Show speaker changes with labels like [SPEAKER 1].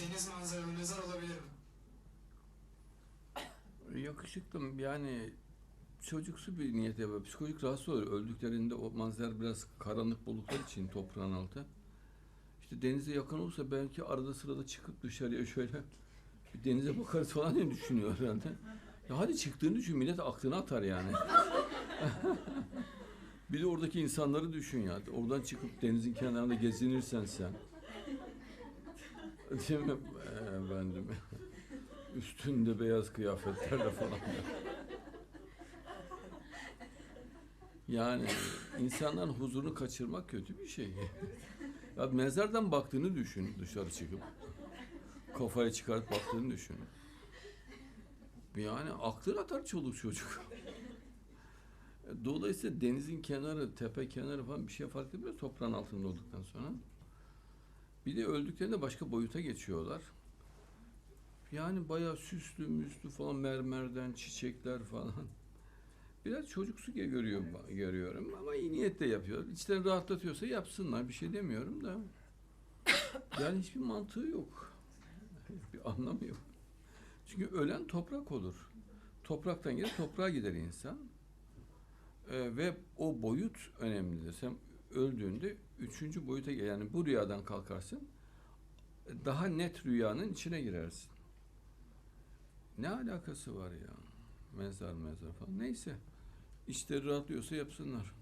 [SPEAKER 1] Deniz manzaralı mezar olabilir mi?
[SPEAKER 2] Yakışıklım yani çocuksu bir niyet yapıyor. Psikolojik rahatsız olur. Öldüklerinde o manzara biraz karanlık buldukları için toprağın altı. İşte denize yakın olursa belki arada sırada çıkıp dışarıya şöyle bir denize bakarız falan diye düşünüyor herhalde. Ya hadi çıktığını düşün millet aklına atar yani. bir de oradaki insanları düşün ya. Oradan çıkıp denizin kenarında gezinirsen sen. Değil mi? Efendim. Üstünde beyaz kıyafetlerle falan. Yani insanların huzurunu kaçırmak kötü bir şey. Ya mezardan baktığını düşün dışarı çıkıp. Kafayı çıkarıp baktığını düşün. Yani aklın atar çoluk çocuk. Dolayısıyla denizin kenarı, tepe kenarı falan bir şey fark etmiyor toprağın altında olduktan sonra. Bir de öldüklerinde başka boyuta geçiyorlar. Yani bayağı süslü müslü falan mermerden çiçekler falan. Biraz çocuksu görüyor, görüyorum ama iyi niyetle yapıyor. İçten rahatlatıyorsa yapsınlar bir şey demiyorum da. Yani hiçbir mantığı yok. Bir anlamı yok. Çünkü ölen toprak olur. Topraktan gelir toprağa gider insan. Ee, ve o boyut önemlidir. Sen öldüğünde üçüncü boyuta. Yani bu rüyadan kalkarsın. Daha net rüyanın içine girersin. Ne alakası var ya? Mezar mezar falan. Neyse. İşleri rahatlıyorsa yapsınlar.